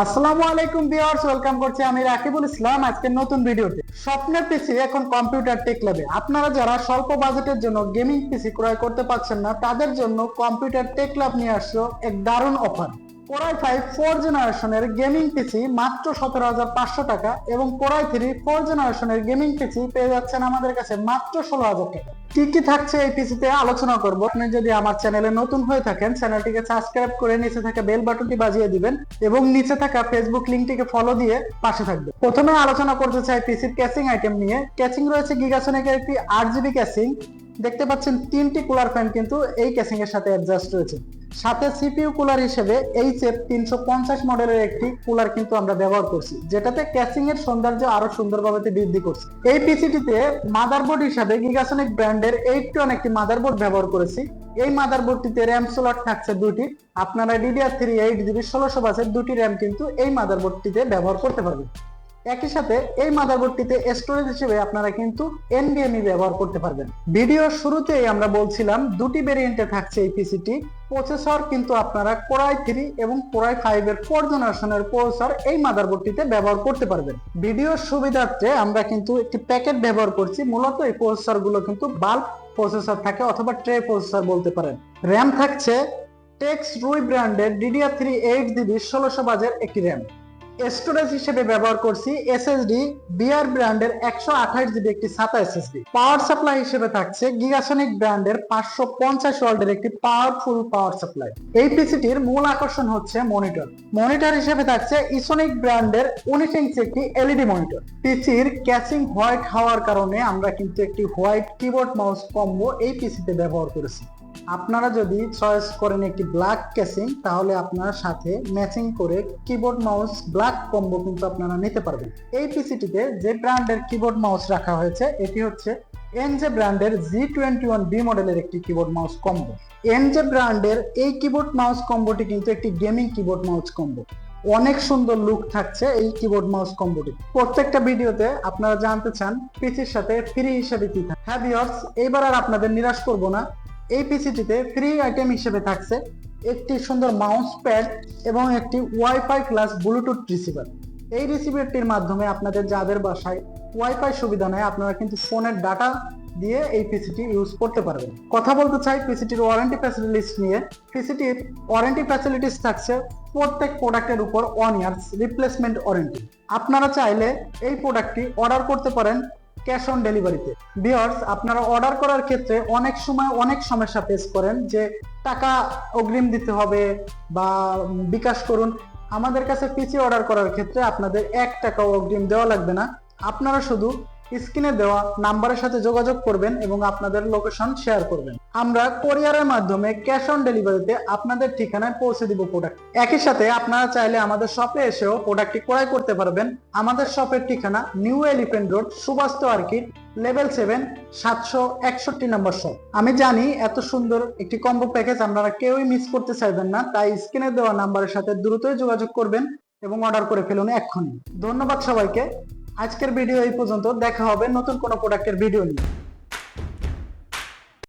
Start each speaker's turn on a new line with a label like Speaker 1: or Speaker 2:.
Speaker 1: আসসালামু আলাইকুম viewers, welcome করছি আমি রাকিবুল ইসলাম আজকের নতুন ভিডিওতে। স্বপ্নের পিসি এখন কম্পিউটার টেক ল্যাবে। আপনারা যারা স্বল্প বাজেটের জন্য গেমিং পিসি ক্রয় করতে পারছেন না, তাদের জন্য কম্পিউটার টেক ল্যাব নিয়ে আসলো এক দারুণ offer. Core i five four জেনারেশনের গেমিং পিসি মাত্র সতেরো হাজার পাঁচশো টাকা এবং কোরাই থ্রি ফোর জেনারেশনের গেমিং পিসি পেয়ে যাচ্ছেন আমাদের কাছে মাত্র ষোলো হাজার টাকা। কি কি থাকছে এই পিসিতে আলোচনা করব। আপনি যদি আমার চ্যানেলে নতুন হয়ে থাকেন, চ্যানেলটিকে সাবস্ক্রাইব করে নিচে থাকা বেল বাটনটি বাজিয়ে দিবেন এবং নিচে থাকা ফেসবুক লিঙ্কটিকে ফলো দিয়ে পাশে থাকবে প্রথমে আলোচনা করতে চাই পিসির ক্যাচিং আইটেম নিয়ে। ক্যাচিং রয়েছে গিগাসনিকের একটি আট জিবি ক্যাচিং দেখতে পাচ্ছেন তিনটি কুলার ফ্যান কিন্তু এই ক্যাচিং এর সাথে অ্যাডজাস্ট রয়েছে। সাথে সিপিইউ কুলার হিসেবে এইচএফ তিনশো পঞ্চাশ মডেলের একটি কুলার কিন্তু আমরা ব্যবহার করছি, যেটাতে ক্যাচিং এর সৌন্দর্য আরও সুন্দরভাবে বৃদ্ধি করছে। এই পিসিটিতে মাদারবোর্ড হিসাবে গিগাসনিক ব্র্যান্ডের এইট টন একটি মাদারবোর্ড ব্যবহার করেছি। এই মাদারবোর্ডটিতে র্যাম স্লট থাকছে দুটি আপনারা ডিডিআর থ্রি এইট জিবি ষোলোশো বাসের দুটি র্যাম কিন্তু এই মাদারবোর্ডটিতে ব্যবহার করতে পারবেন। একই সাথে এই মাদারবোর্ডটিতে স্টোরেজ হিসেবে আপনারা কিন্তু এনভিএমই E ব্যবহার করতে পারবেন। ভিডিওর শুরুতেই আমরা বলছিলাম দুটি ভেরিয়েন্টে থাকছে এই পিসিটি প্রসেসর কিন্তু আপনারা কোরাই থ্রি এবং কোরাই ফাইভ এর ফোর জেনারেশনের প্রসেসর এই মাদারবোর্ডটিতে ব্যবহার করতে পারবেন। ভিডিওর সুবিধার্থে আমরা কিন্তু একটি প্যাকেট ব্যবহার করছি। মূলত এই প্রসেসরগুলো কিন্তু বাল্ব প্রসেসর থাকে অথবা ট্রে প্রসেসর বলতে পারেন। র্যাম থাকছে টেক্স রুই ব্র্যান্ডের ডিডিআর থ্রি এইট জিবি ষোলোশো বাজের একটি র্যাম স্টোরেজ হিসেবে ব্যবহার করছি এসএসডি বিআর ব্র্যান্ডের একশো আঠাশ জিবি একটি সাতা এসএসডি পাওয়ার সাপ্লাই হিসেবে থাকছে গিগাসনিক ব্র্যান্ডের পাঁচশো পঞ্চাশ ওয়াল্টের একটি পাওয়ারফুল পাওয়ার সাপ্লাই এই পিসিটির মূল আকর্ষণ হচ্ছে মনিটর মনিটর হিসেবে থাকছে ইসোনিক ব্র্যান্ডের উনিশ ইঞ্চি একটি এলইডি মনিটর পিসির ক্যাচিং হোয়াইট হওয়ার কারণে আমরা কিন্তু একটি হোয়াইট কিবোর্ড মাউস কম্বো এই পিসিতে ব্যবহার করেছি। আপনারা যদি চয়েস করেন একটি ব্ল্যাক ক্যাসিং তাহলে আপনার সাথে ম্যাচিং করে কিবোর্ড মাউস ব্ল্যাক কম্বো কিন্তু আপনারা নিতে পারবেন। এই পিসিটিতে যে ব্র্যান্ডের কিবোর্ড মাউস রাখা হয়েছে, এটি হচ্ছে এনজে ব্র্যান্ডের জি টোয়েন্টি ওয়ান বি মডেলের একটি কিবোর্ড মাউস কম্বো এনজে ব্র্যান্ডের এই কিবোর্ড মাউস কম্বোটি কিন্তু একটি গেমিং কিবোর্ড মাউস কম্বো অনেক সুন্দর লুক থাকছে এই কিবোর্ড মাউস কম্বোটি প্রত্যেকটা ভিডিওতে আপনারা জানতে চান পিসির সাথে ফ্রি হিসেবে কি থাকে হ্যাঁ ভিউয়ার্স এইবার আর আপনাদের নিরাশ করব না। এই পিসিটিতে ফ্রি আইটেম হিসেবে থাকছে একটি সুন্দর মাউস প্যাড এবং একটি ওয়াইফাই ক্লাস ব্লুটুথ রিসিভার এই রিসিভারটির মাধ্যমে আপনাদের যাদের বাসায় ওয়াইফাই সুবিধা নেই, আপনারা কিন্তু ফোনের ডাটা দিয়ে এই পিসিটি ইউজ করতে পারবেন। কথা বলতে চাই পিসিটির ওয়ারেন্টি ফ্যাসিলিটিস নিয়ে। পিসিটির ওয়ারেন্টি ফ্যাসিলিটিস থাকছে প্রত্যেক প্রোডাক্টের উপর ওয়ান ইয়ার্স রিপ্লেসমেন্ট ওয়ারেন্টি আপনারা চাইলে এই প্রোডাক্টটি অর্ডার করতে পারেন ক্যাশ অন ডেলিভারিতে। বিয়ার্স আপনারা অর্ডার করার ক্ষেত্রে অনেক সময় অনেক সমস্যা ফেস করেন যে টাকা অগ্রিম দিতে হবে বা বিকাশ করুন। আমাদের কাছে পিসি অর্ডার করার ক্ষেত্রে আপনাদের এক টাকাও অগ্রিম দেওয়া লাগবে না। আপনারা শুধু স্ক্রিনে দেওয়া নাম্বারের সাথে যোগাযোগ করবেন এবং আপনাদের লোকেশন শেয়ার করবেন। আমরা কোরিয়ারের মাধ্যমে ক্যাশ অন ডেলিভারিতে আপনাদের ঠিকানায় পৌঁছে দিব প্রোডাক্ট। একই সাথে আপনারা চাইলে আমাদের শপে এসেও প্রোডাক্টটি ক্রয় করতে পারবেন। আমাদের শপের ঠিকানা নিউ এলিফেন্ট রোড, সুবাস্ত আর্কিট লেভেল সেভেন, সাতশো একষট্টি নম্বর শপ। আমি জানি এত সুন্দর একটি কম্বো প্যাকেজ আপনারা কেউই মিস করতে চাইবেন না, তাই স্ক্রিনে দেওয়া নাম্বারের সাথে দ্রুতই যোগাযোগ করবেন এবং অর্ডার করে ফেলুন এক্ষুনি। ধন্যবাদ সবাইকে। আজকের ভিডিও এই পর্যন্ত। দেখা হবে নতুন কোনো প্রোডাক্টের ভিডিও নিয়ে।